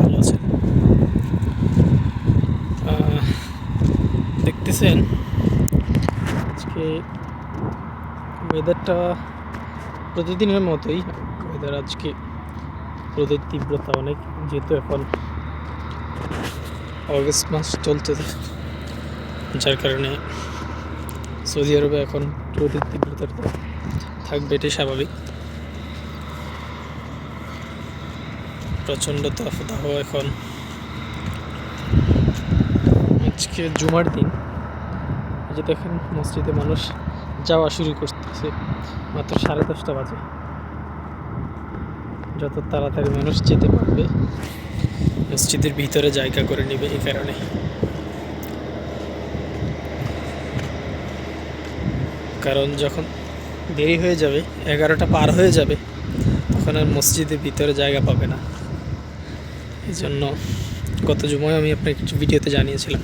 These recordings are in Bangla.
ভালো আছেন? দেখতেছেন, আজকে ওয়েদারটা প্রতিদিনের মতোই ওয়েদার আজকে রোদের তীব্রতা অনেক, যেহেতু এখন অগস্ট মাস চলতে যার কারণে সৌদি আরবে এখন রোদের তীব্রতাটা থাকবে এটাই স্বাভাবিক। প্রচণ্ড তাপদাহ এখন। আজকে জুমার দিন। যে দেখেন, মসজিদে মানুষ যাওয়া শুরু করতেছে। মাত্র সাড়ে দশটা বাজে। যত তাড়াতাড়ি মানুষ যেতে পারবে, মসজিদের ভিতরে জায়গা করে নেবে এই কারণে। কারণ যখন দেরি হয়ে যাবে, এগারোটা পার হয়ে যাবে, তখন আর মসজিদের ভিতরে জায়গা পাবে না। এই জন্য গত জুমায় আমি আপনাকে একটু ভিডিওতে জানিয়েছিলাম।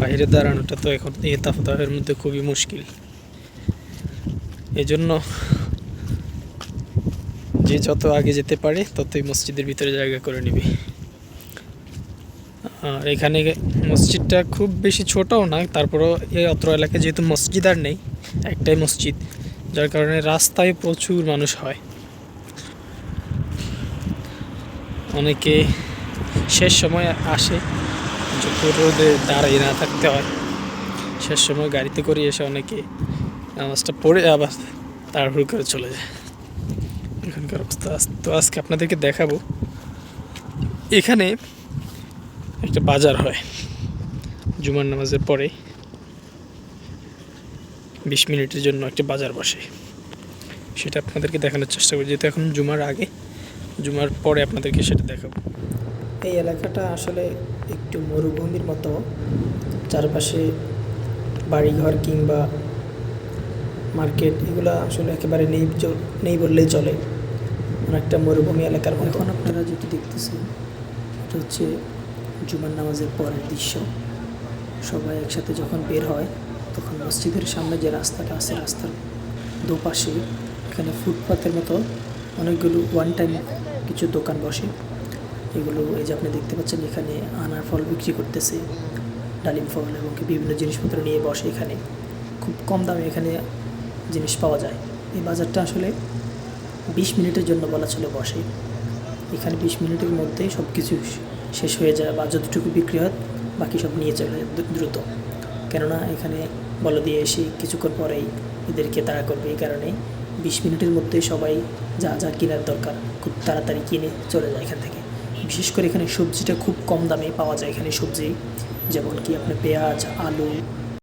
বাইরে দাঁড়ানোটা তো এখন এই তাপদাহের মধ্যে খুবই মুশকিল। এই জন্য যে যত আগে যেতে পারে, ততই মসজিদের ভিতরে জায়গা করে নিবে। আর এখানে মসজিদটা খুব বেশি ছোটও না, তারপরেও এই অত্র এলাকায় যেহেতু মসজিদ আর নেই, একটাই মসজিদ, যার কারণে রাস্তায় প্রচুর মানুষ হয়। অনেকে শেষ সময় আসে রোদে দাঁড়িয়ে না থাকতে হয়। শেষ সময় গাড়িতে করে এসে অনেকে নামাজটা পড়ে আবার তাড়াহুড়ো করে চলে যায়। এখানকার অবস্থা তো আজকে আপনাদেরকে দেখাবো। এখানে একটা বাজার হয়। জুমার নামাজের পরে বিশ মিনিটের জন্য একটা বাজার বসে। সেটা আপনাদেরকে দেখানোর চেষ্টা করি, যেহেতু এখন জুমার আগে। জুমার পরে আপনাদেরকে সেটা দেখাবো। এই এলাকাটা আসলে একটু মরুভূমির মতো। চারপাশে বাড়িঘর কিংবা মার্কেট এগুলো আসলে একেবারে নেই নেই বললেই চলে। অনেকটা মরুভূমি এলাকার মতো। এখন আপনারা যেটি দেখতেছেন এটা হচ্ছে জুমার নামাজের পরের দৃশ্য। সবাই একসাথে যখন বের হয় তখন মসজিদের সামনে যে রাস্তাটা আছে রাস্তার দুপাশে এখানে ফুটপাতের মতো অনেকগুলো ওয়ান টাইম কিছু দোকান বসে। এগুলো এই যে আপনি দেখতে পাচ্ছেন, এখানে আনার ফল বিক্রি করতেছে, ডালিম ফল এবং বিভিন্ন জিনিসপত্র নিয়ে বসে এখানে। খুব কম দামে এখানে জিনিস পাওয়া যায়। এই বাজারটা আসলে বিশ মিনিটের জন্য বলা চলে বসে। এখানে বিশ মিনিটের মধ্যেই সব কিছু শেষ হয়ে যায় বা যতটুকু বিক্রি হয়, বাকি সব নিয়ে চলে দ্রুত। কেননা এখানে বল দিয়ে এসে কিছুক্ষণ পরেই এদেরকে তাড়া করবে এই কারণে। বিশ মিনিটের মধ্যেই সবাই যা যা কেনার দরকার খুব তাড়াতাড়ি কিনে চলে যায় এখান থেকে। বিশেষ করে এখানে সবজিটা খুব কম দামে পাওয়া যায় এখানে সবজি যেমন কি আপনার পেঁয়াজ, আলু